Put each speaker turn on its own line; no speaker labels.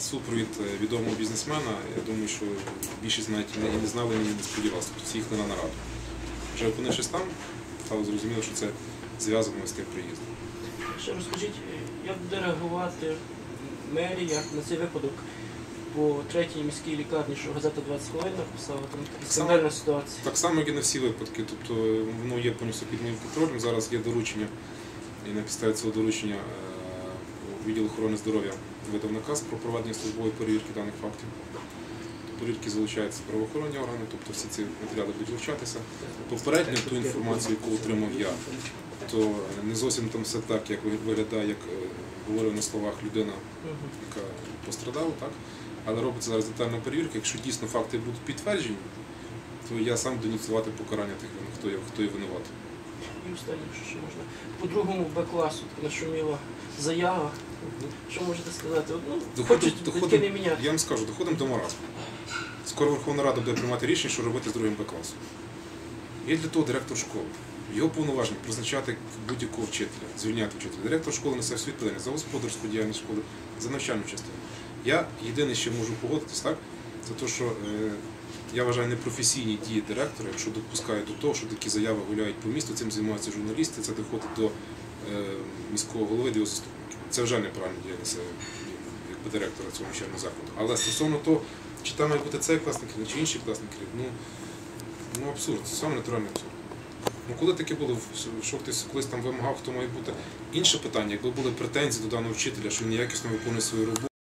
супровід е, відомого бізнесмена, я думаю, що більшість навіть не- і не знали, і не сподівалися. Тобто всі їхали на нараду. Вже опинившись там, стало зрозуміло, що це зв'язано з тим приїздом.
Ще розкажіть, як буде реагувати мерія на цей випадок по третій міській лікарні, що газета 20 хвилин написала, там така скандальна ситуація.
Так само, як і на всі випадки. Тобто е, воно є повністю під моїм контролем. Зараз є доручення, і на підставі цього доручення е, відділ охорони здоров'я видав наказ про проведення службової перевірки даних фактів. До перевірки залучаються правоохоронні органи, тобто всі ці матеріали будуть вивчатися. Попередньо ту інформацію, яку отримав я, то не зовсім там все так, як виглядає, як е, говорив на словах людина, яка пострадала, так? Але робиться зараз детальна перевірка. Якщо дійсно факти будуть підтверджені, то я сам буду ініціювати покарання тих, хто є, хто є винуватий.
І останнє, що ще можна. По другому Б-класу нашуміла заява. Що можете сказати? Ну,
Доходимо-
хочуть батьки не міняти.
Я вам скажу, доходимо до маразму. Скоро Верховна Рада буде приймати рішення, що робити з другим Б-класом. Є для того директор школи. Його повноваження призначати будь-якого вчителя, звільняти вчителя. Директор школи несе всю відповідальність за господарську діяльність школи, за навчальну частину. Я єдине, що можу погодитись, так, це те, що е, я вважаю непрофесійні дії директора, якщо допускають до того, що такі заяви гуляють по місту, цим займаються журналісти, це доходить до е, міського голови, до його заступників. Це вже неправильна діяльність е, якби директора цього навчального закладу. Але стосовно того, чи там має бути цей класний керівник, чи інший класний керівник, ну, ну абсурд, це саме натуральний абсурд. Ну коли таке було, що хтось колись там вимагав, хто має бути. Інше питання, якби були претензії до даного вчителя, що він неякісно виконує свою роботу.